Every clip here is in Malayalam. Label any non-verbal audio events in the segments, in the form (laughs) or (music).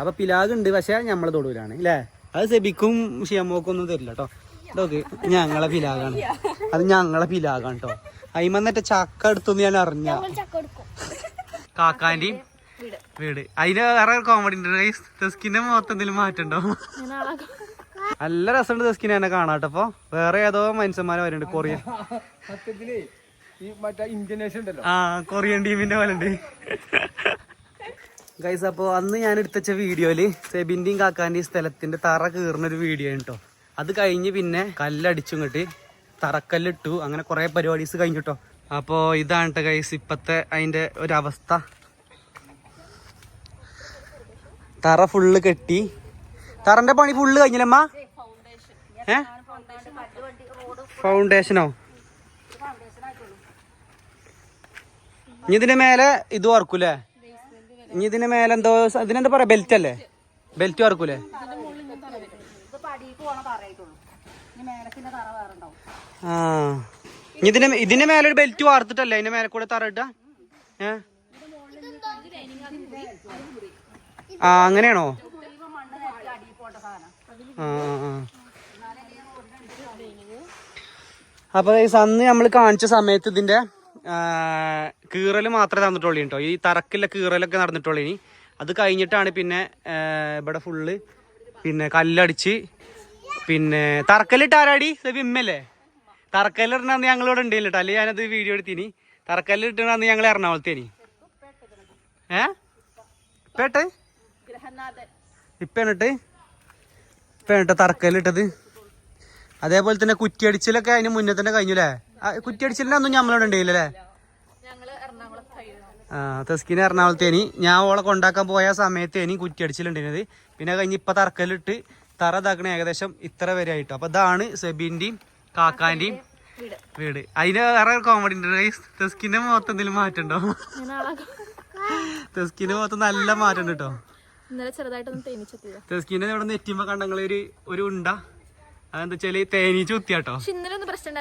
അപ്പൊ പിലാഗ് ഉണ്ട് പക്ഷെ നമ്മളെ തൊടുവിലാണ് അല്ലേ അത് സെബിക്കും ഷിയമ്മക്കും ഒന്നും തരില്ല കേട്ടോ ഇതൊക്കെ ഞങ്ങളെ പിലാഗാണ്. അത് ഞങ്ങളെ പിലാഗാണ് കേട്ടോ അയിമന്നിട്ട് ചക്ക എടുത്തു ഞാൻ അറിഞ്ഞ. കാക്കാന്റെയും വീട്. അതിന് വേറെ കോമഡി ഉണ്ട്. തെസ്കിന്റെ മുഖത്ത് എന്തെങ്കിലും മാറ്റണ്ടോ നല്ല രസമുണ്ട് തെസ്കിനെ എന്നെ കാണാട്ടോ അപ്പൊ വേറെ ഏതോ മനുഷ്യന്മാരെ വരുന്നുണ്ട് കൊറിയ ആ കൊറിയൻ ടീമിന്റെ പോലെ ഉണ്ട്. ഗൈസ് അപ്പോൾ അന്ന് ഞാൻ എടുത്തച്ച വീഡിയോയിൽ സെബിന്റെയും കാക്കാന്റെയും സ്ഥലത്തിന്റെ തറ കീറുന്നൊരു വീഡിയോ ആണ് കേട്ടോ അത് കഴിഞ്ഞ് പിന്നെ കല്ലടിച്ചു ഇങ്ങോട്ട് തറക്കല്ലിട്ടു. അങ്ങനെ കുറേ പരിപാടീസ് കഴിഞ്ഞു കേട്ടോ അപ്പോൾ ഇതാണ് കേട്ടോ ഗൈസ് ഇപ്പോഴത്തെ അതിന്റെ ഒരവസ്ഥ. തറ ഫുള്ള് കെട്ടി. തറന്റെ പണി ഫുള്ള് കഴിഞ്ഞില്ലമ്മ? ഏ? ഫൗണ്ടേഷനോ ഇനി ഇതിന്റെ മേലെ ഇത് വറക്കൂലേ ഇനി ഇതിന്റെ മേലെന്തോ ഇതിനെന്താ പറയാ ബെൽറ്റ് അല്ലേ? ബെൽറ്റ് വറക്കൂലേ ആ. ഇനി ഇതിന്റെ ഇതിന്റെ മേലെ ഒരു ബെൽറ്റ് വാർത്തിട്ടല്ലേ? അതിന്റെ മേലെ കൂടെ തറ ഇട്ടാ ആ അങ്ങനെയാണോ? അപ്പൊ അന്ന് നമ്മൾ കാണിച്ച സമയത്ത് ഇതിന്റെ കീറൽ മാത്രമേ നടന്നിട്ടുള്ളൂ കേട്ടോ. ഈ തറക്കില്ല കീറലൊക്കെ നടന്നിട്ടുള്ളൂ ഇനി. അത് കഴിഞ്ഞിട്ടാണ് പിന്നെ ഇവിടെ ഫുള്ള് പിന്നെ കല്ലടിച്ച് പിന്നെ തറക്കല്ലിട്ട് ആരാടി? വിമ്മല്ലേ? തറക്കല്ലിടണമെന്ന് ഞങ്ങളിവിടെ ഉണ്ടല്ലോ കേട്ടോ. അല്ലെങ്കിൽ ഞാനത് വീഡിയോ എടുത്തിന്. തറക്കല്ലിട്ടണമെന്ന് ഞങ്ങൾ എറണാകുളത്തേനി. ഏ? ഇപ്പേട്ടെ? ഇപ്പേണിട്ട് ഇപ്പേണിട്ട് തറക്കല്ലിട്ടത്. അതേപോലെ തന്നെ കുറ്റിയടിച്ചിലൊക്കെ അതിന് മുന്നേ തന്നെ കഴിഞ്ഞു അല്ലേ കുറ്റിയടിച്ചിലിനൊന്നും ഞമ്മളിവിടെ ഉണ്ടല്ലേ തെസ്കിന് എറണാകുളത്തേനി ഞാൻ ഓളെ കൊണ്ടാക്കാൻ പോയ സമയത്തേനി കുറ്റിയടിച്ചിലുണ്ടായിരുന്നത്. പിന്നെ കഴിഞ്ഞ് ഇപ്പം തറക്കല്ലിട്ട് തറ ഇതാക്കണ ഏകദേശം ഇത്ര വരെ ആയിട്ടോ. അപ്പം ഇതാണ് സെബിന്റെയും കാക്കാന്റെയും വീട്. അതിന് വേറെ കോമഡി ഉണ്ട്. തെസ്കിന്റെ മുഖത്ത് എന്തെങ്കിലും മാറ്റണ്ടോ തെസ്കിന്റെ മുഖത്ത് നല്ല മാറ്റം ഉണ്ട് കേട്ടോ തെസ്കിന്റെ ഇവിടെ നെറ്റിയുമ്പോൾ കണ്ടങ്ങൾ ഒരു ഒരു ഉണ്ട. അതെന്താ വെച്ചാൽ തേനീച്ച് കുത്തിയാട്ടോ ഇന്നലെ ഒന്നും പ്രശ്നം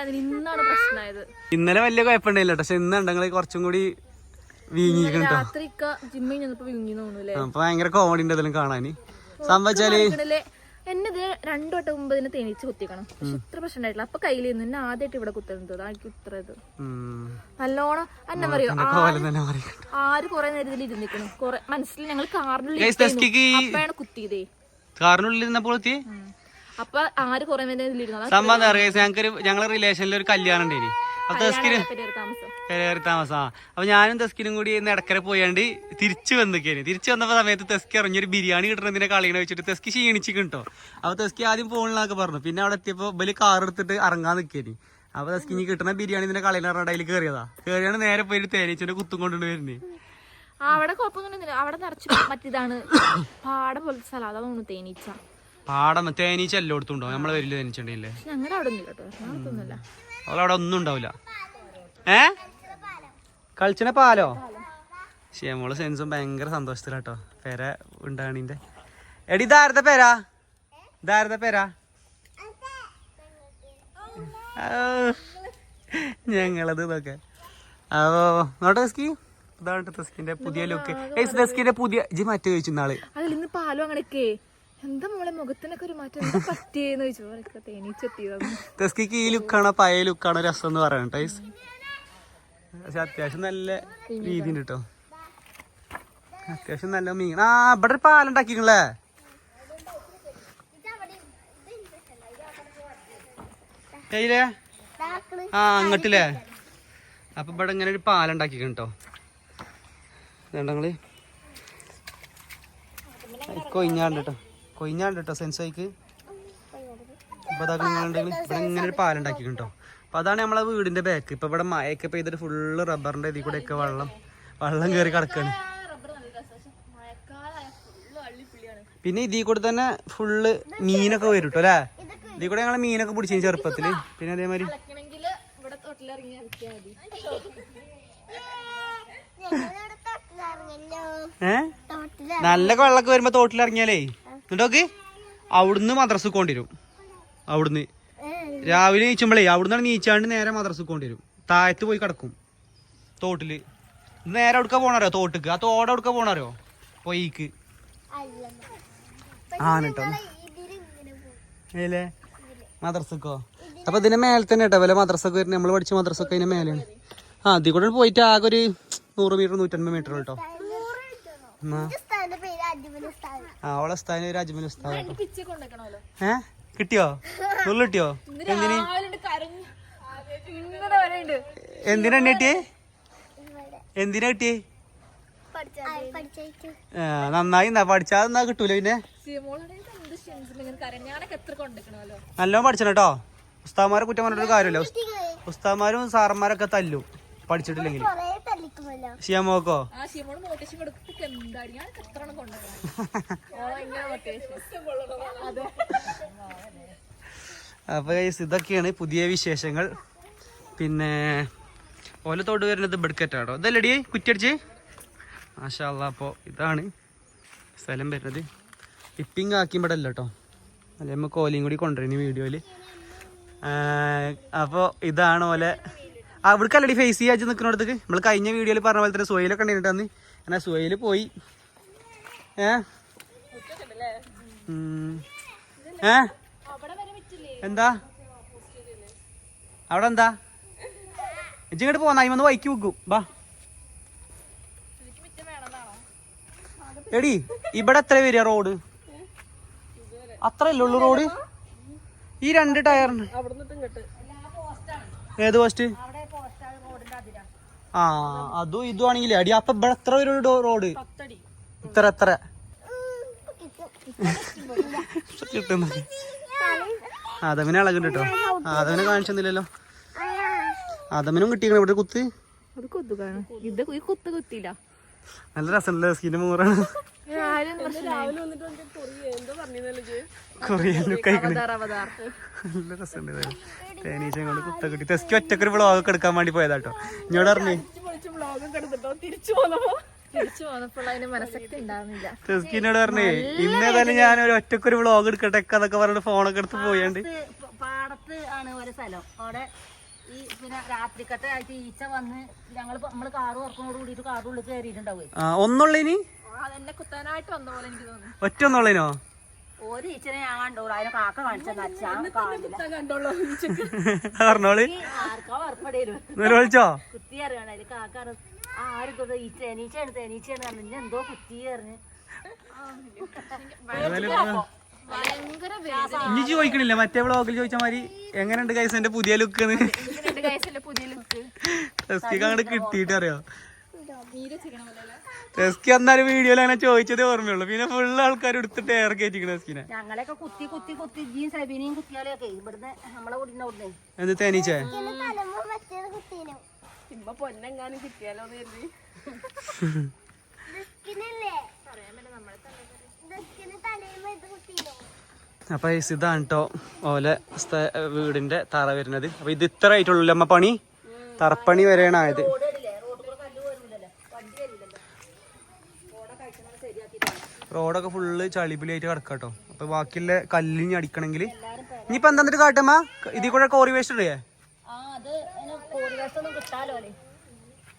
ഇന്നലെ വലിയ കുഴപ്പമുണ്ടായില്ല പക്ഷെ ഇന്ന് ഉണ്ടെങ്കിൽ കുറച്ചും കൂടി വീങ്ങിട്ടോ അപ്പൊ ഭയങ്കര കോമഡി ഉണ്ട് അതിലും കാണാന്. സംഭവിച്ചാൽ എന്നത് എന്നെ ഇത് രണ്ടു വട്ടം മുമ്പ് ഇതിനെ തേനീച്ച് കുത്തിക്കണം പക്ഷെ ഇത്ര പ്രശ്നം ഉണ്ടായിട്ടില്ല. അപ്പൊ കയ്യിൽ നിന്ന് എന്നെ ആദ്യമായിട്ട് ഇവിടെ കുത്തുന്നത് അതായിരിക്കും ഇത്ര ഇത്. നല്ലോണം എന്നെ പറയോ? ആര് കൊറേ നേരം ഇതിൽ ഇരുന്നിക്കണം കൊറേ മനസ്സിൽ ഞങ്ങൾ കാറിനുള്ളിൽ അപ്പഴാണ് കുത്തിയതേ. കാറിനുള്ളിൽ ഇരുന്നപ്പോൾ. അപ്പൊ ആര് കൊറേ നേരം ഇതിലിരുന്നു ഞങ്ങളെ റിലേഷനിൽ ഒരു കല്യാണം ഉണ്ടായിനി. അപ്പൊ താമസ. അപ്പൊ ഞാനും തെസ്കിനും കൂടി ഇടക്കര പോയാണ്ട് തിരിച്ചു വന്നിക്കേന്. തിരിച്ചു വന്നപ്പോ സമയത്ത് തെസ്കി അറിഞ്ഞൊരു ബിരിയാണി കിട്ടുന്നതിനെ കളിയണ വെച്ചിട്ട് തെസ്കി ക്ഷീണിച്ചു കിട്ടോ അപ്പൊ തെസ്കി ആദ്യം പോകണമെന്നൊക്കെ പറഞ്ഞു. പിന്നെ അവിടെ എത്തിയപ്പോ ബലി കാർ എടുത്തിട്ട് ഇറങ്ങാൻ നിക്കേനി. അപ്പൊ തെസ്കി ഇനി കിട്ടുന്ന ബിരിയാണി ഇതിന്റെ കളിയിൽ ഇടയിൽ കയറിയതാ കയറിയാണ് നേരെ പോയി തേനീച്ചന്റെ കുത്തും കൊണ്ടു വരുന്നേ. അവിടെ കുഴപ്പമൊന്നുമില്ല അവിടെ നിറച്ച് (coughs) മറ്റിതാണ്. പാട പോലത്തെ സ്ഥലം. അതാ തോന്നുന്നു തേനീച്ച. പാടം തേനീച്ച എല്ലായിടത്തും ഉണ്ടാവും നമ്മളെ വലിയ തേനീച്ചുണ്ടെങ്കിൽ ഞങ്ങളുടെ അവിടെ ഒന്നും കേട്ടോ ഞങ്ങൾക്കൊന്നുമില്ല ഒന്നും ഉണ്ടാവില്ല ഏ? കളിച്ചണ പാലോ? മോൾ സെൻസും ഭയങ്കര സന്തോഷത്തിലാട്ടോ. പേര ഉണ്ടാണിന്റെ എടി ഇതാരത്തെ പേരാ? ഇതാരത്തെ പേരാ? ഞങ്ങളത് ഇതൊക്കെ. അപ്പോ നോട്ടെ തെസ്കി. ഇതാണ് തെസ്കിന്റെ പുതിയ ലുക്ക് ഡെസ്കിന്റെ പുതിയ ജി മാറ്റി ചോദിച്ചു നാൾ അതിൽ ഇന്ന് പാലും അങ്ങനെയൊക്കെ. എന്താ മോളെ മുഖത്തിനൊക്കെ ഒരു മാറ്റം? എന്താ പറ്റിയെന്ന് ചോദിച്ചു. തേനീച്ചെത്തിയതാണ് തെസ്കിക്ക് ഈ ലുക്കാണോ പഴയ ലുക്കാണോ രസം എന്ന് പറയണം ടൈസ് പക്ഷെ അത്യാവശ്യം നല്ല രീതി ഉണ്ട് കേട്ടോ അത്യാവശ്യം നല്ല മീൻ. ആ ഇവിടെ ഒരു പാലുണ്ടാക്കിക്കണല്ലേ കയ്യിലേ? ആ അങ്ങട്ടില്ലേ? അപ്പൊ ഇവിടെ ഇങ്ങനെ ഒരു പാലുണ്ടാക്കിക്കണം കേട്ടോ വേണ്ടങ്ങൾ കൊയിഞ്ഞാണ്ട് കേട്ടോ കൊയിഞ്ഞാണ്ട് കേട്ടോ സെൻസൈക്ക് ഇപ്പൊ ഇവിടെ ഇങ്ങനെ ഒരു കേട്ടോ അപ്പൊ അതാണ് നമ്മളെ വീടിന്റെ ബാക്ക് ഇപ്പൊ ഇവിടെ മഴയൊക്കെ പെയ്തിട്ട് ഫുള്ള് റബ്ബറിന്റെ ഇതിൽ കൂടെ ഒക്കെ വെള്ളം വെള്ളം കയറി കിടക്കാണ്. പിന്നെ ഇതിൽ കൂടെ തന്നെ ഫുള്ള് മീനൊക്കെ വരും കേട്ടോ അല്ലേ? ഇതിൽ കൂടെ ഞങ്ങൾ മീനൊക്കെ പിടിച്ചു ചെറുപ്പത്തിൽ. പിന്നെ അതേമാതിരി ഏ? നല്ല വെള്ളമൊക്കെ വരുമ്പോ തോട്ടിലിറങ്ങിയാലേ. എന്നിട്ടോക്ക് അവിടുന്ന് മദ്രസ കൊണ്ടിരും അവിടുന്ന്. രാവിലെ നീച്ചുമ്പളേ അവിടുന്ന് നീച്ചാണ്ട് നേരെ മദ്രസക്ക് കൊണ്ടുവരും താഴത്ത് പോയി കിടക്കും. തോട്ടിൽ. നേരെ എവിടുക്ക പോണറിയോ? തോട്ടിക്ക്. ആ തോട എവിടുക്ക പോണറിയോ? പൊയ്ക്ക്. ആണ് കേട്ടോ ഏലേ? മദ്രസക്കോ? അപ്പൊ ഇതിന്റെ മേലെ തന്നെ കേട്ടോ. വല്ല മദ്രസക്ക് വരുന്നത് നമ്മൾ പഠിച്ച മദ്രസൊക്കെ അതിന്റെ മേലെയാണ്. ആ അതി കൂടെ പോയിട്ട് ആകെ ഒരു നൂറ് മീറ്റർ നൂറ്റൻപത് മീറ്റർ കേട്ടോ. ആ അവളെ സ്ഥാനം ഒരു അജ്മൽ ഉസ്താദ് ഏഹ് കിട്ടിയോ? നുള്ളു കിട്ടിയോ എന്തിന്? എന്തിനാ കിട്ടിയേ? എന്തിനാ കിട്ടിയേ? ആ, നന്നായി എന്നാ പഠിച്ചാ എന്നാ കിട്ടൂല പിന്നെ? നല്ലോണം പഠിച്ചണം കേട്ടോ ഉസ്താമാരെ കുറ്റം പറഞ്ഞിട്ട് കാര്യമില്ല. ഉസ്- ഉസ്താമാരും സാറന്മാരൊക്കെ തല്ലും പഠിച്ചിട്ടില്ലെങ്കിൽ ഷിയാമോക്കോ (laughs) അപ്പോൾ ഇതൊക്കെയാണ് പുതിയ വിശേഷങ്ങൾ. പിന്നെ ഓല തോട് വരുന്നത് ബെഡ്ക്കറ്റാട്ടോ ഇതല്ലടി കുറ്റിയടിച്ച്? മാഷാല്ല അപ്പോൾ ഇതാണ് സ്ഥലം വരുന്നത്. ഇപ്പിങ് ആക്കി ഇവിടെ അല്ല കേട്ടോ അല്ലെ നമുക്ക് ഓലയും കൂടി കൊണ്ടുവരുന്നു വീഡിയോയിൽ അപ്പോൾ ഇതാണ് ഓലെ അവിടേക്ക് അല്ലടി ഫേസ് ചെയ്യാച്ച് നിൽക്കുന്നിടത്തേക്ക് നമ്മൾ കഴിഞ്ഞ വീഡിയോയിൽ പറഞ്ഞ പോലെ തന്നെ സുഹയിലൊക്കെ ഉണ്ടായിട്ട് അന്ന്. എന്നാൽ സുഹയിൽ പോയി. ഏ. ഏ? എന്താ? അവിടെ എന്താ ഇജ്ജ് ഇങ്ങോട്ട് പോന്നാ ഇവന്ന് വൈക്ക് വെക്കും. ബാ. എടി ഇവിടെ എത്ര വരിക റോഡ്? അത്രയല്ലേ ഉള്ളു റോഡ്? ഈ രണ്ട് ടയറിന്. ഏത് പോസ്റ്റ് ആ അതും ഇതും ആണെങ്കിലേ. അടി അപ്പൊ ഇവിടെ എത്ര വരും റോഡ്? ഇത്ര എത്ര? കിട്ടുന്നു അതമിനെ അളകുണ്ട് കേട്ടോ. അതമിനെ കാണിച്ചൊന്നുമില്ലല്ലോ അതമിനും കിട്ടിയാണ് ഇവിടെ കുത്ത്. നല്ല രസമല്ലേ സ്കിന് മൂറാണ്. നല്ല രസമുണ്ട് തേനീച്ച കൊണ്ട് കുത്ത കിട്ടി ടെസ്റ്റ് ഒറ്റക്കൊരു വ്ളോഗൊക്കെ എടുക്കാൻ വേണ്ടി പോയതാട്ടോ ഇങ്ങോട്ട് അറിഞ്ഞേ തിരിച്ചു പോന്നപ്പോൾ അതിന് ഉണ്ടാവുന്നില്ല. തെസ്കി എന്നോട് പറഞ്ഞേ ഇന്നേതായാലും ഞാൻ ഒരു ഒറ്റക്കൊരു വ്ളോഗ് എടുക്കട്ടെ എന്നൊക്കെ പറഞ്ഞിട്ട് ഫോണൊക്കെ എടുത്ത് പോയാണ്ട്. പാടത്ത് ആണ് ഒരു സ്ഥലം. അവിടെ ഈ പിന്നെ രാത്രിക്കത്തെ ആയിട്ട് ഈച്ച വന്ന് ഞങ്ങൾ നമ്മൾ കാറ് തുറക്കുന്നതോട് കൂടിയിട്ട് കാറ് ഉള്ളിൽ കയറിയിട്ടുണ്ടാവും ആ ഒന്നുള്ളേനി അതെന്നെ കുത്താനായിട്ട് വന്ന പോലെ എനിക്ക് തോന്നുന്നു. ഒറ്റ ഒന്നുള്ളിനോ ഒരു ഈച്ചനെ ഞാൻ കണ്ടോളൂ. അതിനെ കാക്ക വിളിച്ചോ കുത്തി അറിയണം കാക്ക (laughs) ആരും തൊട്ട് പറഞ്ഞു എന്തോ കുത്തി അറിഞ്ഞ് ഭയങ്കര വേദന. ഇനി ചോദിക്കണില്ല മറ്റേ ബ്ലോഗിൽ ചോദിച്ച മാതിരി എങ്ങനെയുണ്ട് കൈസ് എന്റെ പുതിയ ലുക്ക് രണ്ട് ഗൈസിന്റെ പുതിയ ലുക്ക് അങ്ങോട്ട് കിട്ടിയിട്ട് അറിയോ നീര് പോലെ? ടെസ്കി അന്നൊരു വീഡിയോയിൽ അങ്ങനെ ചോദിച്ചതേ ഓർമ്മയുള്ളൂ. പിന്നെ ഫുൾ ആൾക്കാർ എടുത്തിട്ട് എയർ കയറ്റിക്കണ ടെസ്കിനെ ഞങ്ങളെയൊക്കെ കുത്തി കുത്തി കുത്തി സബിനെയും ഇവിടുന്ന് നമ്മളെ എന്ത് തേനീച്ചേ ഇമ്മ പൊന്നെങ്ങാനും കിട്ടിയാലോ കരുതി. അപ്പൊ ഇതാണ് കേട്ടോ ഓലെ വീടിന്റെ തറ വരുന്നത്. അപ്പൊ ഇത് ഇത്ര ആയിട്ടുള്ളൂ അമ്മ പണി? തറപ്പണി വരെയാണ് ആയത്. റോഡൊക്കെ ഫുള്ള് ചളിപിലായിട്ട് കിടക്കാട്ടോ അപ്പൊ ബാക്കിയുള്ള കല്ലിഞ്ഞ് അടിക്കണമെങ്കിൽ ഇനിയിപ്പോ എന്താ കാട്ടമ്മ ഇതിൽ കൂടെ കോറി വേസ്റ്റ് ഇടേ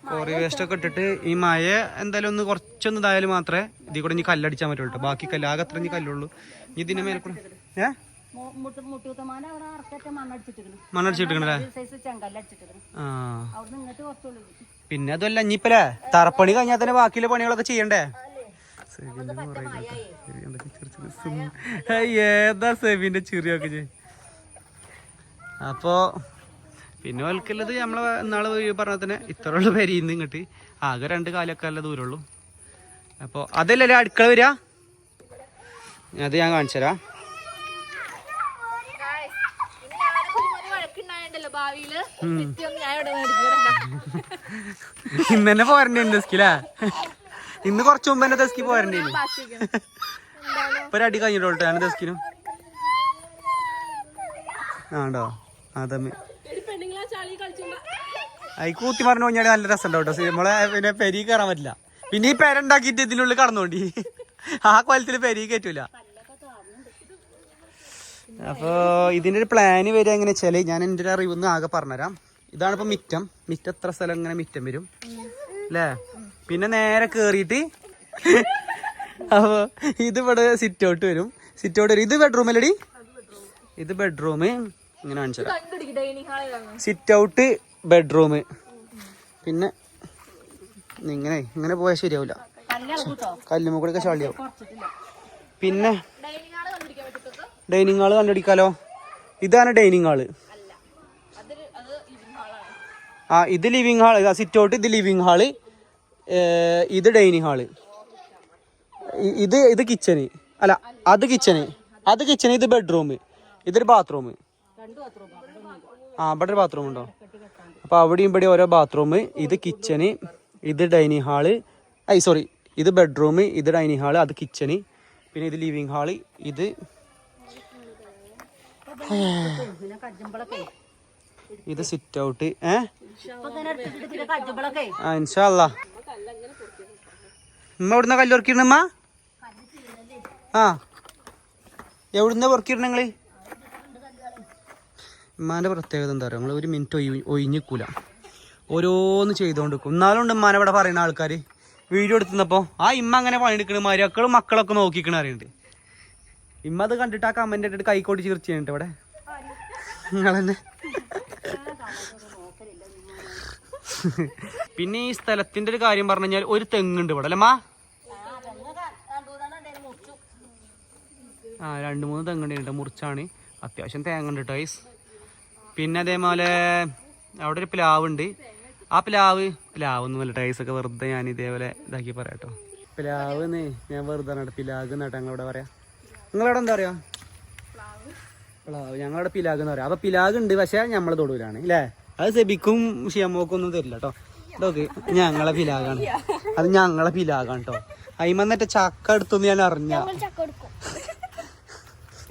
കോറി വേസ്റ്റ് ഒക്കെ ഇട്ടിട്ട് ഈ മഴ എന്തായാലും ഒന്ന് കുറച്ചൊന്ന് ഇതായാലും മാത്രമേ ഇതിൽ കൂടെ ഇനി കല്ലടിച്ചാൽ പറ്റുള്ളൂ. ബാക്കി കല്ല് ആകെ അത്ര ഇനി കല്ലുള്ളൂ. ഇനി ഇതിന്റെ മേലെ കൂടെ ഏ? കുറച്ചുള്ളൂ പിന്നെ അതല്ല ഇനിയിപ്പല്ലേ തറപ്പണി കഴിഞ്ഞാൽ തന്നെ ബാക്കിയുള്ള പണികളൊക്കെ ചെയ്യണ്ടേ? ചെറിയ ചെറിയ ഏതാ സെബിന്റെ ചെറിയൊക്കെ ചെയ് അപ്പോ പിന്നെ വൽക്കല്ലത് നമ്മളെ നാളെ പറഞ്ഞ തന്നെ പേര് ഇന്ന് ഇങ്ങോട്ട്. ആകെ രണ്ട് കാലൊക്കെ അല്ല ദൂരമുള്ളൂ. അപ്പോൾ അതല്ലേ അടുക്കള വരിക? അത് ഞാൻ കാണിച്ചു തരാം. ഇന്ന് തന്നെ പോരണ്ടേ തെസ്കില്ലേ ഇന്ന് കുറച്ച് മുമ്പ് തന്നെ തെസ്കി പോരണ്ടേ ഇപ്പൊ അടി കഴിഞ്ഞിട്ടോട്ടെ ഞാൻ തെസ്കിനും ആണ്ടോ അതമ്മ. അയി കൂത്തി പറഞ്ഞു കഴിഞ്ഞാൽ നല്ല രസം കേട്ടോ. നമ്മളെ പിന്നെ പെരി കയറാൻ പറ്റില്ല. പിന്നെ ഈ പെരണ്ടാക്കിയിട്ട് ഇതിനുള്ളിൽ കടന്നോണ്ടി ആ കൊലത്തിൽ പെരി കയറ്റൂല അപ്പോ ഇതിന്റെ ഒരു പ്ലാന് വരിക എങ്ങനെ വെച്ചാൽ ഞാൻ എന്റെ ഒരു അറിവ് ആകെ പറഞ്ഞുതരാം. ഇതാണ് ഇപ്പൊ മിറ്റം. മിറ്റം എത്ര സ്ഥലം ഇങ്ങനെ മിറ്റം വരും? അല്ലേ? പിന്നെ നേരെ കേറിയിട്ട് അപ്പൊ ഇത് ഇവിടെ സിറ്റ് ഔട്ട് വരും. സിറ്റ് ഔട്ട് വരും. ഇത് ബെഡ്റൂം അല്ലടി? ഇത് ബെഡ്റൂം ഇങ്ങനെ കാണിച്ചു കണ്ടുപിടിക്കും സിറ്റ് ഔട്ട് ബെഡ്റൂം പിന്നെ ഇങ്ങനെ ഇങ്ങനെ പോയാൽ ശരിയാവില്ല കല്ലുമ്മ കൂടെ ഒക്കെ ചളിയാവും. പിന്നെ ഡൈനിങ് ഹാൾ കണ്ടുപിടിക്കാലോ? ഇതാണ് ഡൈനിങ് ഹാൾ. ആ ഇത് ലിവിങ് ഹാൾ സിറ്റ് ഔട്ട് ഇത് ലിവിങ് ഹാൾ ഇത് ഡൈനിങ് ഹാൾ ഇത് ഇത് കിച്ചന് അല്ല അത് കിച്ചന് അത് കിച്ചന് ഇത് ബെഡ്റൂം ഇതൊരു ബാത്റൂം ആ ഇവിടെ ഒരു ബാത്റൂം ഉണ്ടോ? അപ്പൊ അവിടെയും ഇവിടെ ഓരോ ബാത്റൂം ഇത് കിച്ചന് ഇത് ഡൈനിങ് ഹാൾ ഐ സോറി ഇത് ബെഡ്റൂം ഇത് ഡൈനിങ് ഹാൾ അത് കിച്ചന് പിന്നെ ഇത് ലിവിങ് ഹാൾ ഇത് ഇത് സിറ്റ് ഔട്ട് ഏ? ഇപ്പൊ തന്നെ എടുത്തിട്ട് പിന്നെ കജ്ജമ്പളൊക്കെ. ആ ഇൻഷാല്ല ഉമ്മ എവിടുന്ന കല്ലുറക്കിടണ ഉമ്മ? ആ എവിടുന്ന വർക്കിടണ ഉമ്മാന്റെ പ്രത്യേകത എന്താ പറയുക നമ്മൾ ഒരു മിനിറ്റ് ഒഴി ഒഴിഞ്ഞിക്കൂല. ഓരോന്ന് ചെയ്തുകൊണ്ട് നിൽക്കും എന്നാലും ഉണ്ട് ഉമ്മാനെ ഇവിടെ പറയുന്ന ആൾക്കാർ വീഡിയോ എടുത്തുന്നപ്പോൾ ആ ഇമ്മ അങ്ങനെ പണിയെടുക്കണ മരക്കളും മക്കളൊക്കെ നോക്കിക്കണ അറിയണ്ട് ഇമ്മ അത് കണ്ടിട്ട് ആ കമന്റ് ഇട്ടിട്ട് കൈക്കോട്ടി ചീർച്ച ചെയ്യുന്നുണ്ട് ഇവിടെ. നിങ്ങളെന്നെ. പിന്നെ ഈ സ്ഥലത്തിന്റെ ഒരു കാര്യം പറഞ്ഞു കഴിഞ്ഞാൽ ഒരു തെങ്ങുണ്ട് ഇവിടെ മാ? ആ രണ്ട് മൂന്ന് തെങ്ങുണ്ട് മുറിച്ചാണ്. അത്യാവശ്യം തേങ്ങ ഉണ്ട് guys. പിന്നെ അതേപോലെ അവിടെ ഒരു പ്ലാവ് ഉണ്ട് ആ പ്ലാവ് പ്ലാവ് ഒന്നുമല്ല ടൈസ് ഒക്കെ വെറുതെ ഞാൻ ഇതേപോലെ ഇതാക്കി പറയാം കേട്ടോ പ്ലാവ് ഞാൻ വെറുതെ പിലാഗ് എന്നാട്ടോ ഞങ്ങളവിടെ പറയാ. നിങ്ങളവിടെ എന്താ പറയാ? പ്ലാവ്. ഞങ്ങളവിടെ പിലാഗ് എന്ന് പറയാം. അപ്പൊ പിലാഗ് ഉണ്ട് പക്ഷെ നമ്മളെ തൊടൂലാണ് അല്ലേ അത് സെബിക്കും ഷിയമ്മോക്കും ഒന്നും തരില്ല കേട്ടോ ഇതൊക്കെ ഞങ്ങളെ പിലാഗാണ് അത് ഞങ്ങളെ പിലാഗാണ് കേട്ടോ അയിമന്നിട്ട് ചക്ക എടുത്തൊന്ന് ഞാൻ അറിഞ്ഞ.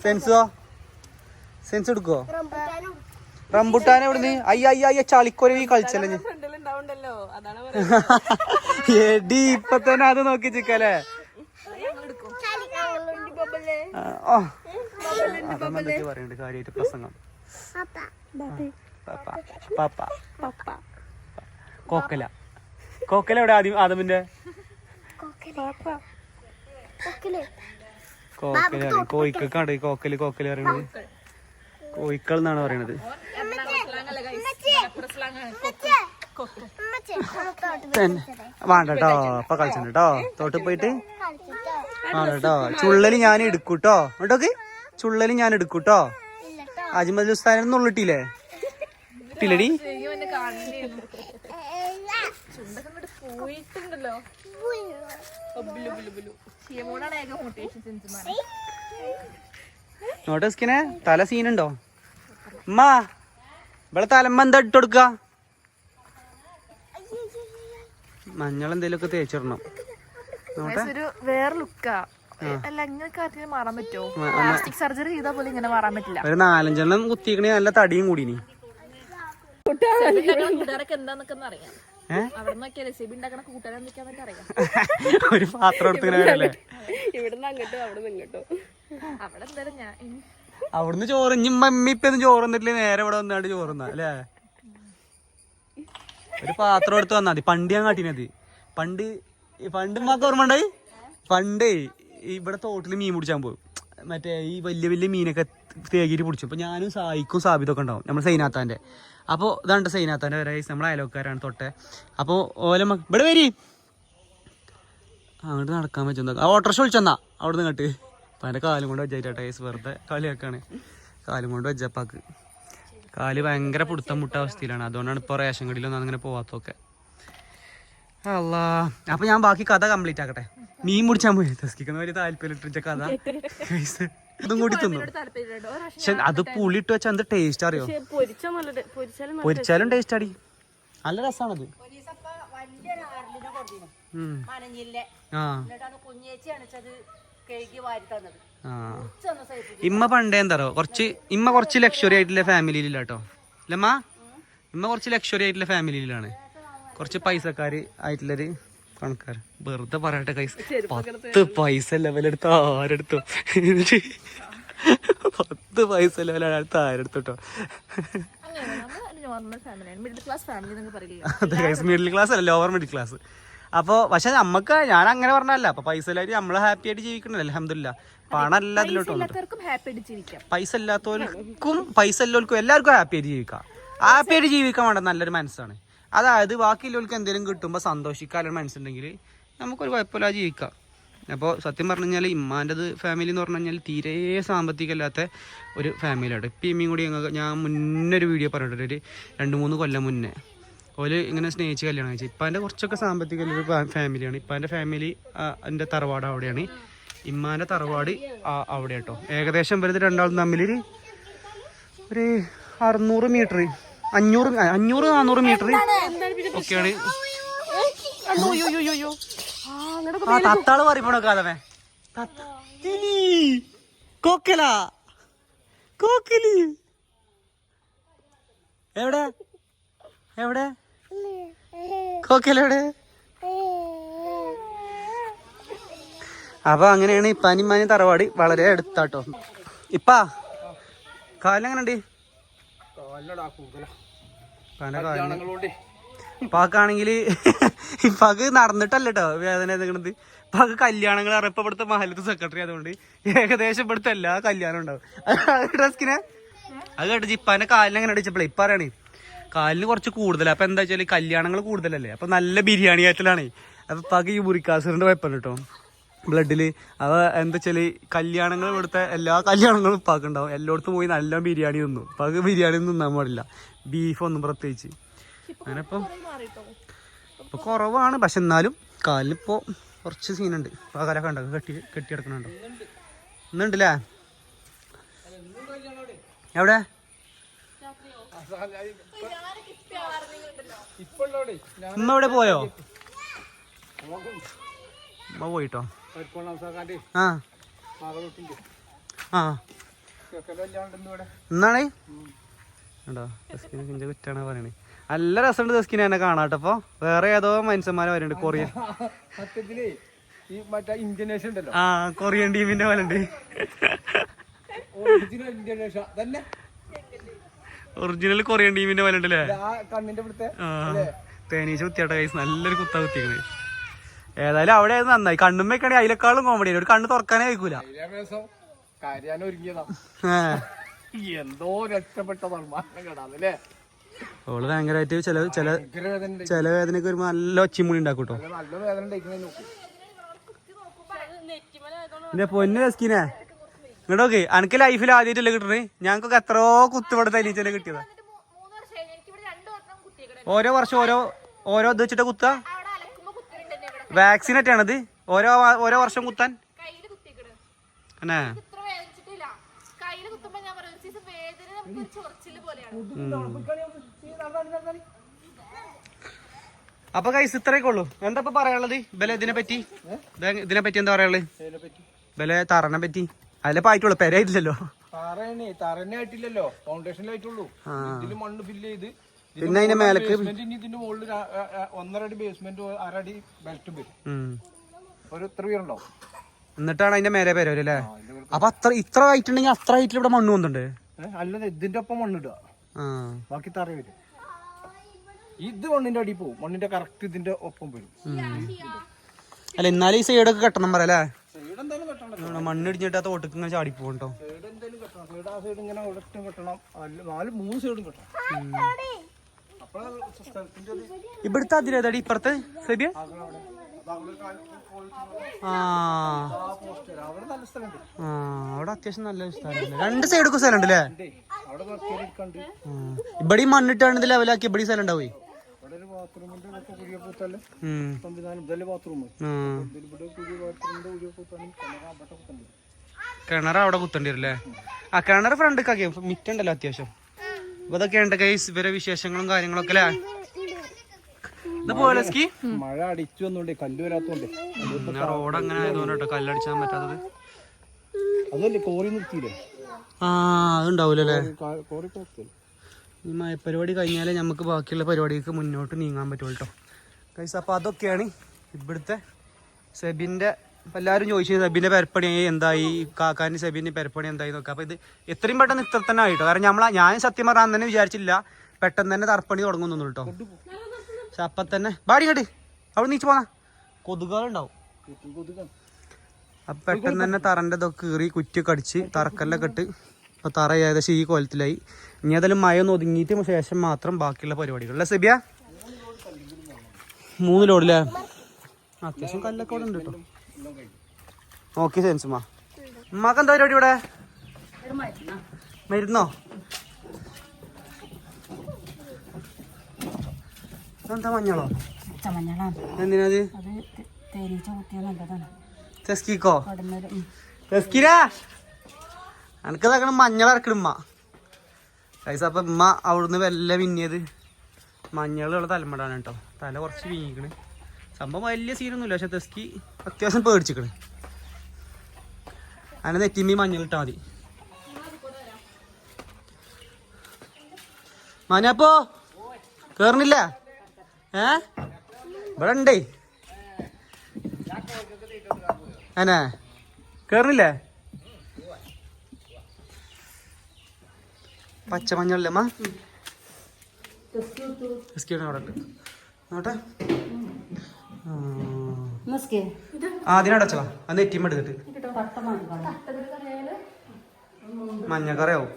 സെൻസോ? സെൻസ് എടുക്കോ റംബുട്ടാൻ എവിടുന്ന്? അയ്യ അയ്യ അയ്യ ചളിക്കൊരവി കളിച്ചല്ലേ ഞാൻ എടി ഇപ്പൊ തന്നെ അത് നോക്കി ചിക്കല്ലേ പറയുന്നുണ്ട് കാര്യമായിട്ട് പ്രസംഗം. കോക്കല. കോക്കല എവിടെ ആദ്യം ആദമിന്റെ? കോക്കല. കോയിക്കൾക്കാണ് കോക്കൽ കോക്കൽ പറയണത് കോയിക്കൾ എന്നാണ് പറയണത്. വേണ്ട കേട്ടോ അപ്പൊ കളിച്ചിട്ടോ കേട്ടോ തോട്ടിൽ പോയിട്ട്? വേണ്ട കേട്ടോ ചുള്ളൽ ഞാൻ എടുക്കൂട്ടോ. കേട്ടോക്ക് ചുള്ളൽ ഞാൻ എടുക്കൂട്ടോ. അജ്മദ് ഉസ്താനൊന്നും ഉള്ളിട്ടില്ലേ? ഇട്ടില്ലടി. പോയിട്ടുണ്ടല്ലോ നോട്ടസ്കിനെ തല സീനുണ്ടോ? ഉമ്മ. ഇവിടെ തലമ്മ എന്താ ഇട്ട് കൊടുക്ക മഞ്ഞൾ എന്തേലുമൊക്കെ തേച്ചിടണം ഒരു വേറെ ലുക്കാ ഒരു നാലഞ്ചെണ്ണം കുത്തിക്കണേ നല്ല തടിയും കൂടിനി അറിയാം. ഒരു പാത്രം എടുത്തുക്കണല്ലേ ഇവിടുന്ന് അങ്ങോട്ടോ അവിടെ ഇങ്ങോട്ടോ. അവിടെ എന്തായാലും ഞാൻ അവിടുന്ന് ചോറ് ഇനി മമ്മി ഇപ്പൊ ചോറ് നേരെ ഇവിടെ വന്നാണ്ട് ചോറ് അല്ലേ? ഒരു പാത്രം എടുത്ത് വന്നാ മതി. പണ്ട് ഞാൻ കാട്ടിനത് പണ്ട് പണ്ട് മാക്ക ഓർമ്മ ഉണ്ടായി പണ്ട് ഇവിടെ തോട്ടിൽ മീൻ പിടിച്ചാൻ പോകും മറ്റേ ഈ വലിയ വലിയ മീനൊക്കെ തേകിട്ട് പിടിച്ചു. അപ്പൊ ഞാനും സായിക്കും സാബിതൊക്കെ ഉണ്ടാവും നമ്മൾ സൈനാത്താന്റെ അപ്പോൾ ഇതാണ്ട് സൈനാത്താന്റെ വരെ നമ്മൾ അയലോക്കാരാണ് തൊട്ടെ. അപ്പോൾ ഓല ഇവിടെ വരി. അങ്ങോട്ട് നടക്കാൻ പറ്റുന്ന ഓട്ടോറിക്ഷ വിളിച്ചെന്നാ അവിടെ നിന്ന് ഇങ്ങോട്ട്. അപ്പം എന്റെ കാലും കൊണ്ട് വെച്ചായിട്ട് ടൈസ് വെറുതെ കളിയാക്കാണ്. കാലും കൊണ്ട് വെച്ചപ്പാക്ക്. കാൽ ഭയങ്കര പുടുത്ത മുട്ട അവസ്ഥയിലാണ്. അതുകൊണ്ടാണ് ഇപ്പോൾ റേഷൻ കടയിലൊന്നും അങ്ങനെ പോവാത്തൊക്കെ അല്ല അപ്പൊ ഞാൻ ബാക്കി കഥ കംപ്ലീറ്റ് ആക്കട്ടെ. മീൻ മുടിച്ചാൽ പോയി. തസ്കിക്കുന്ന വലിയ താല്പര്യം ഇട്ടിച്ച കഥ ഇതും കൂടി തിന്നു. പക്ഷെ അത് പുളിയിട്ട് വെച്ചാൽ എന്ത് ടേസ്റ്റ് അറിയോ? പൊരിച്ചാലും ടേസ്റ്റ് അടി നല്ല രസമാണത് ആ. ഇമ്മ പണ്ടേ എന്താറോ കുറച്ച് ഇമ്മ കുറച്ച് ലക്ഷറി ആയിട്ടുള്ള ഫാമിലിയിലില്ല കേട്ടോ അല്ലമ്മ ഇമ്മ കുറച്ച് ലക്ഷറി ആയിട്ടുള്ള ഫാമിലിയിലാണ്. കുറച്ച് പൈസക്കാര് ആയിട്ടുള്ളൊരു കണക്കാർ വെറുതെ പറയട്ടെ കൈസ് പത്ത് പൈസ ലെവലെടുത്ത് ആരെടുത്തു? പത്ത് പൈസ ലെവലെടുത്ത് ആരെടുത്തു കേട്ടോ അതെ കൈസ് മിഡിൽ ക്ലാസ് അല്ല ലോവർ മിഡിൽ ക്ലാസ് അപ്പോൾ പക്ഷെ നമുക്ക് ഞാൻ അങ്ങനെ പറഞ്ഞല്ല അപ്പൊ പൈസ ഇല്ലാതെ നമ്മൾ ഹാപ്പി ആയിട്ട് ജീവിക്കണല്ലോ അലഹമില്ല പണമല്ല അതിലോട്ട് എല്ലാവർക്കും പൈസ ഇല്ലാത്തവർക്കും പൈസ ഉള്ളവർക്കും എല്ലാവർക്കും ഹാപ്പി ആയിട്ട് ജീവിക്കാം. ഹാപ്പി ആയിട്ട് ജീവിക്കാൻ വേണ്ട നല്ലൊരു മനസ്സാണ്. അതായത് ബാക്കിയുള്ളവർക്ക് എന്തെങ്കിലും കിട്ടുമ്പോൾ സന്തോഷിക്കാനുള്ള മനസ്സുണ്ടെങ്കിൽ നമുക്കൊരു കുഴപ്പമില്ലാതെ ജീവിക്കാം. അപ്പോൾ സത്യം പറഞ്ഞു കഴിഞ്ഞാൽ ഇമ്മാന്റെത് ഫാമിലി എന്ന് പറഞ്ഞു കഴിഞ്ഞാൽ തീരെ സാമ്പത്തികമല്ലാത്ത ഒരു ഫാമിലിയാണ് ഇപ്പം ഇമ്മയും കൂടി ഞങ്ങൾ ഞാൻ മുന്നൊരു ഒരു വീഡിയോ പറഞ്ഞിട്ടുണ്ട്. ഒരു രണ്ട് മൂന്ന് കൊല്ലം മുന്നേ. ഓൽ ഇങ്ങനെ സ്നേഹിച്ച് കല്യാണം കഴിച്ചു. ഇപ്പാന്റെ കുറച്ചൊക്കെ സാമ്പത്തിക ഒരു ഫാമിലിയാണ്. ഇപ്പാന്റെ ഫാമിലി എന്റെ തറവാട് അവിടെയാണ്. ഇമ്മാന്റെ തറവാട് അവിടെ കേട്ടോ ഏകദേശം വരുന്നത് രണ്ടാളും തമ്മിൽ ഒരു അറുന്നൂറ് മീറ്റർ അഞ്ഞൂറ് അഞ്ഞൂറ് നാന്നൂറ് മീറ്റർ ഒക്കെയാണ്. ആ തത്താൾ പറയുമ്പോഴോ കാലമേ കോക്കല. കോക്കലി. എവിടെ? എവിടെ? (laughs) കോക്കലെവിടെ അപ്പൊ അങ്ങനെയാണ് ഈ ഇപ്പാനിമാനി തറവാട് വളരെ അടുത്താട്ടോ. ഇപ്പാ കാലെങ്ങനുണ്ട് ഇപ്പാക്കാണെങ്കിൽ ഇപ്പാക്ക് നടന്നിട്ടല്ല കേട്ടോ വേദന എന്തെങ്കിലും ഇപ്പാക്ക് കല്യാണങ്ങൾ അറിയപ്പോ ഇവിടുത്തെ മഹലത്ത് സെക്രട്ടറി ആയതുകൊണ്ട് ഏകദേശം ഇവിടുത്തെ എല്ലാ കല്യാണം ഉണ്ടാവും. ഡ്രസ്കിനെ അത് കേട്ടോ ഇപ്പാന്റെ കാലിനെങ്ങനെ അങ്ങനെ അടിച്ചപ്പോഴേ ഇപ്പറയാണ് കാലിന് കുറച്ച് കൂടുതലാണ് അപ്പൊ എന്താ വെച്ചാൽ കല്യാണങ്ങൾ കൂടുതലല്ലേ? അപ്പൊ നല്ല ബിരിയാണി ആയിട്ടിലാണ്. അപ്പൊ പക ഈ മുറിക്കാസറിന്റെ വെപ്പൻ കേട്ടോ ബ്ലഡിൽ അത് എന്താ വെച്ചാൽ കല്യാണങ്ങൾ ഇവിടുത്തെ എല്ലാ കല്യാണങ്ങളും ഇപ്പാക്ക് ഉണ്ടാവും എല്ലായിടത്തും പോയി നല്ല ബിരിയാണി തിന്നു. പക ബിരിയാണി തിന്നാൻ പാടില്ല. ബീഫ് ഒന്നും പ്രത്യേകിച്ച്. അങ്ങനെ ഇപ്പം കുറവാണ്. പക്ഷെ എന്നാലും കാലിനിപ്പോ കുറച്ച് സീനുണ്ട് ആ കാലൊക്കെ ഉണ്ടോ കെട്ടി കെട്ടിയെടുക്കണുണ്ടോ ഇന്നുണ്ടല്ലേ? എവിടെ? ഉമ്മ എവിടെ പോയോ? ഉമ്മ പോയിട്ടോ? എന്നാണ് ആ. ആ. എന്നാണേ ഉണ്ടോ ദസ്കിനെ കിഞ്ച കുറ്റാണ് പറയണേ. നല്ല രസമുണ്ട് തെസ്കിനെ എന്നെ കാണാട്ടപ്പോ വേറെ ഏതോ മനുഷ്യന്മാരെ വരുന്നുണ്ട് കൊറിയ ആ കൊറിയൻ ടീമിന്റെ പോലെ ഉണ്ട്. ഒറിജിനൽ കൊറിയൻ ടീമിന്റെ പോലെ ഉണ്ടല്ലേ ആ കണ്ണിന്റെ ഇവിടുത്തെ തേനീച്ച കുത്തിയാട്ട കൈസ് നല്ലൊരു കുത്താ കുത്തിക്കണേ ഏതായാലും അവിടെ ആയിരുന്നു നന്നായി. കണ്ണും വെക്കണേ അതിലേക്കാളും കോമഡി ഒരു കണ്ണ് തുറക്കാനേ കഴിക്കൂല. എന്തോ ഓൾ ഭയങ്കരമായിട്ട് ചില ചില. ചില വേദനക്ക് വരുമ്പോ നല്ല ഒച്ചിമുണി ഉണ്ടാക്കും കേട്ടോ എന്റെ പൊന്ന് രസ്കിനെ. ഇങ്ങോട്ടോക്കെ അനക്ക് ലൈഫിൽ ആദ്യമായിട്ടല്ലേ കിട്ടണേ? ഞങ്ങൾക്കൊക്കെ എത്രയോ കുത്തുപട തേനീച്ചനെ കിട്ടിയതാ. മൂന്ന് വർഷമായി എനിക്ക് ഇവിടെ രണ്ടു വർഷം കുത്തിയേക്കണേ. ഓരോ വർഷം ഓരോ ഓരോ ഇത് വെച്ചിട്ട് കുത്താ? വാക്സിൻ ഒറ്റയാണത് ആണത് ഓരോ ഓരോ വർഷം കുത്താൻ? അന്നെ അപ്പൊ കൈസ് ഇത്രയൊക്കെ ഉള്ളു. എന്താ ഇപ്പൊ പറയാനുള്ളത്? ബല ഇതിനെ പറ്റി ഇത് ഇതിനെ പറ്റി എന്താ പറയാനുള്ളത്? ബല തറനെ പറ്റി. അതിലെ പായിട്ടുള്ളൂ തറയണേ ഫൗണ്ടേഷനിലായിട്ടുള്ളൂ ആ. മണ്ണ് ഫില്ല് ചെയ്ത് പിന്നെ അതിന്റെ മേലക്ക് ഇതിന്റെ മുകളിൽ ഒന്നര അടി ബേസ്മെന്റ് അരടി ബെൽറ്റും വരും. ഉം. ഒരു ഇത്ര എന്നിട്ടാണ് അതിന്റെ മേലെ പേര് അല്ലേ? അപ്പൊ അത്ര ഇത്ര ഹൈറ്റ് ഉണ്ടെങ്കിൽ അത്ര ഹൈറ്റിൽ ഇവിടെ മണ്ണ് വന്നിട്ടുണ്ട്. അല്ലത് ഇതിന്റെ ഒപ്പം മണ്ണിടുക ബാക്കി തറ വരും. ഇത് മണ്ണിന്റെ അടി പോവും മണ്ണിന്റെ കറക്റ്റ് ഇതിന്റെ ഒപ്പം വരും. അല്ല എന്നാലും ഈ സൈഡൊക്കെ കെട്ടണം പറയല്ലേ? സൈഡ് എന്തായാലും കെട്ടണം മണ്ണ് ഇടിഞ്ഞിട്ട് ആ തോട്ടക്ക് ഇങ്ങനെ ചാടി പോകണ്ടോ സൈഡ് എന്തായാലും കെട്ടണം. സൈഡ് ആ സൈഡ് ഇങ്ങനെ കെട്ടണം. നാല് മൂന്ന് സൈഡും കെട്ടണം. ഇവിടുത്തെ അതിലേതാടി ഇപ്പുറത്തെ? സെബിയ? ആ. അവിടെ നല്ല സ്ഥലമുണ്ട്. ആ അവിടെ അത്യാവശ്യം നല്ല സ്ഥലമുണ്ട്. രണ്ട് സൈഡൊക്കെ സ്ഥലം ഉണ്ട്. അല്ലേ ഇവിടെ മണ്ണിട്ടാണ് ലെവലാക്കി ഇവിടെ സ്ഥലം ഉണ്ടാവേ അവിടെ ഒരു ബാത്റൂമിന്റെ ഒക്കെ പുതിയ പൂത്തല്ലേ. സംവിധാനം. ഇതല്ലേ ബാത്റൂം. ഇവിടെ കുഴിയ ബാത്റൂമിന്റെ കുഴിയ പൂത്താനും കിണറ് അവിടെ കുത്തണ്ട് കിണർ അവിടെ കുത്തേണ്ടി വരും അല്ലേ ആ കിണർ ഫ്രണ്ട് ആക്കിയ മിറ്റുണ്ടല്ലോ അത്യാവശ്യം. അപ്പൊ ഇതൊക്കെയുണ്ട് കൈസ് ഇവരെ വിശേഷങ്ങളും കാര്യങ്ങളൊക്കെ അല്ലേ ഇത് പോലെ മഴ അടിച്ചു വന്നോണ്ടേ കല്ല് വരാത്തോണ്ടേ. റോഡ് അങ്ങനെ ആയതുകൊണ്ട് കേട്ടോ കല്ലടിച്ചാൻ പറ്റാത്തത്. അതല്ലേ കോറി നിർത്തിയില്ലേ? ആ അതുണ്ടാവൂലേ കോറി നിർത്തിയില്ലേ? ഈ മയപ്പരിപാടി കഴിഞ്ഞാലേ നമുക്ക് ബാക്കിയുള്ള പരിപാടിക്ക് മുന്നോട്ട് നീങ്ങാൻ പറ്റുള്ളൂ കേട്ടോ കൈസ് അപ്പോൾ അതൊക്കെയാണ് ഇവിടുത്തെ സെബിന്റെ എല്ലാവരും ചോദിച്ചു സെബിന്റെ പെരപ്പണി എന്തായി? കാക്കാന്റെ സെബിന്റെ പെരപ്പണി എന്തായി നോക്കുക അപ്പോൾ ഇത് എത്രയും പെട്ടെന്ന് ഇത്ര തന്നെ ആയിട്ടോ. കാരണം നമ്മൾ ഞാൻ സത്യം പറഞ്ഞാൽ തന്നെ വിചാരിച്ചില്ല പെട്ടെന്ന് തന്നെ തർപ്പണി തുടങ്ങുന്നു കേട്ടോ പക്ഷെ അപ്പം തന്നെ ബാടി കണ്ടി അവിടെ നീച്ച് പോന്നാ. കൊതുകുകളുണ്ടാവും അപ്പൊ പെട്ടെന്ന് തന്നെ തറന്റെ ഇതൊക്കെ കീറി കുറ്റിയൊക്കെ അടിച്ച് തറക്കല്ലൊക്കെ ഇട്ട് അപ്പോൾ തറ ഏകദേശം ഈ കോലത്തിലായി. ഇനി ഏതായാലും മഴ ഒന്ന് ഒതുങ്ങിയിട്ട് ശേഷം മാത്രം ബാക്കിയുള്ള പരിപാടികൾ അല്ലേ സെബിയ? മൂന്ന് ലോഡില്ലേ അത്യാവശ്യം കല്ലൊക്കെ ഇവിടെ ഉണ്ട് കേട്ടോ. ഓക്കെ സെൻസുമാ ഉമ്മാക്ക് എന്താ പരിപാടി ഇവിടെ? മരുന്നോ? എന്താ മഞ്ഞളോ? എന്തിനാ എന്തിനാത് കടന്നേരം തെസ്കിരാ? എനക്ക് മഞ്ഞൾ ഇറക്കിടുമ്മ കൈസ അപ്പൊ ഉമ്മ അവിടുന്ന് വല്ല വിന്നിയത് മഞ്ഞളുള്ള തലമുടാണ് കേട്ടോ. തല കുറച്ച് വീങ്ങിക്കണ്. സംഭവം വലിയ സീനൊന്നുമില്ല പക്ഷെ തെസ്കി അത്യാവശ്യം പേടിച്ചിക്കണ്. അങ്ങനെ നെറ്റിമ്മി മഞ്ഞൾ ഇട്ടാ മതി. മാനപ്പോ കേറണില്ല? ഏ? ഇവിടെ ഉണ്ടേ. അനെ കേറണില്ലേ? ഉണ്ട് നോട്ടെ. ആ. നസ്കേ ആദ്യം അടച്ചോ. അത് നെറ്റിയും എടുത്തിട്ട്. മഞ്ഞക്കറിയാവും.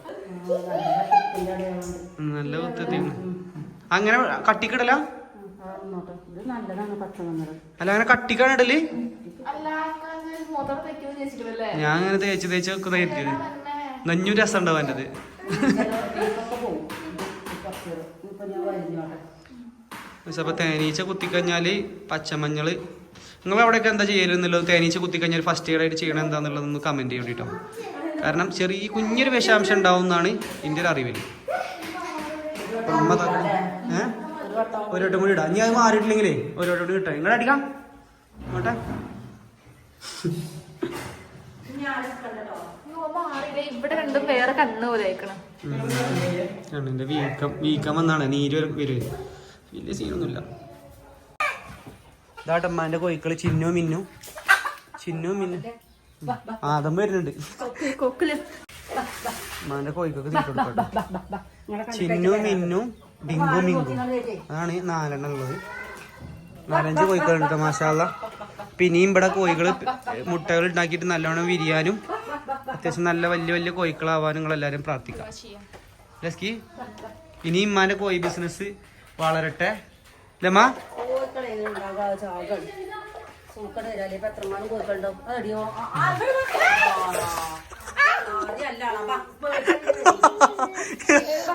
നല്ല കുത്തെത്തിയാണ് അങ്ങനെ കട്ടിക്കിടല? ഇത് നല്ലതാണ് പച്ചമഞ്ഞൾ അല്ല അങ്ങനെ കട്ടിക്കാണ് ഇടൽ? ഞാൻ അങ്ങനെ തേച്ച് തേച്ച് വെക്കുന്ന കരുതിയത്. നഞ്ഞു രസം ഉണ്ടാവും എന്റെ അപ്പോൾ തേനീച്ച കുത്തിക്കഴിഞ്ഞാൽ പച്ചമഞ്ഞൾ നിങ്ങൾ അവിടെയൊക്കെ എന്താ ചെയ്യലെന്നുള്ളത് തേനീച്ച കുത്തിക്കഴിഞ്ഞാൽ ഫസ്റ്റ് എയ്ഡ് ആയിട്ട് ചെയ്യണം എന്താന്നുള്ളതൊന്ന് കമന്റ് ചെയ്യണം കേട്ടോ. കാരണം ചെറിയ കുഞ്ഞൊരു വിഷാംശം ഉണ്ടാവും എന്നാണ് എന്റെ ഒരു അറിവിൽ ഏ? ഒരു വട്ടം കൂടി ഇടാം. ഇനി അത് മാറിയിട്ടില്ലെങ്കിലേ ഒരു വട്ടം കൂടി കിട്ടാം നിങ്ങളെ അടിക്കാം. ഇങ്ങോട്ടെ. ഇവിടെ രണ്ടും വേറെ കണ്ണ് പോലെ വീക്കം വീക്കം വന്നാണ്. നീര് വരും. വലിയ സീനൊന്നുമില്ല. ഇതാട്ടമ്മാന്റെ കോഴിക്കൾ ചിന്നു മിന്നു. ചിന്നു മിന്നു. ആ അതും വരുന്നുണ്ട്. കൊക്കിൽ അമ്മാന്റെ കോഴിക്കൊക്കെ തീറ്റ കൊടുക്കട്ടെ ചിന്നു മിന്നു ഡിങ്കു മിങ്കു. അതാണ് നാലെണ്ണം ഉള്ളത്. നാലഞ്ച് കോയിക്കളുണ്ട് മാഷാല്ല പിന്നെയും ഇവിടെ കോഴികൾ മുട്ടകൾ ഉണ്ടാക്കിയിട്ട് നല്ലോണം വിരിയാനും അത്യാവശ്യം നല്ല വലിയ വലിയ കോഴികളാവാനും നിങ്ങൾ എല്ലാവരും പ്രാർത്ഥിക്കാം ലസ്കി ഇനി ഇമ്മാന്റെ കോഴി ബിസിനസ് വളരട്ടെ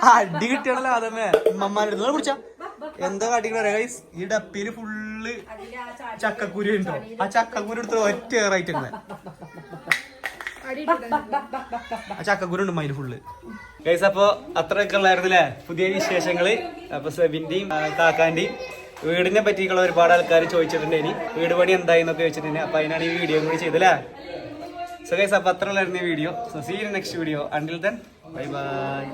അടി കിട്ടിയാണല്ലോ അതമ്മേ ഉമ്മമാരുടെ അടുത്ത് പിടിച്ച എന്താ കാട്ടിക്കണ ഗൈസ് ഈ ഡപ്പിയിൽ ഫുള്ള് ചക്കക്കുരു ഉണ്ടോ ആ ചക്കക്കുരു എടുത്ത് ഒറ്റ ഏറായിട്ട് ആ ചക്കക്കുരു ഉണ്ട് മയിൽ ഫുള്ള് ഗൈസ് അപ്പോ അത്രയൊക്കെ ഉള്ളായിരുന്നില്ലേ? പുതിയ വിശേഷങ്ങൾ. അപ്പൊ സെബിന്റെയും കാക്കാന്റെയും വീടിനെ പറ്റിയുള്ള ഒരുപാട് ആൾക്കാർ ചോദിച്ചിട്ടുണ്ട് ഇനി. വീട് പണി എന്തായി എന്നൊക്കെ ചോദിച്ചിട്ടുണ്ട്. അപ്പൊ അതിനാണ് ഈ വീഡിയോ കൂടി ചെയ്തല്ലേ? സോ ഗൈസ് അപ്പൊ അത്ര ഉള്ളായിരുന്നു ഈ video so see next video until then bye bye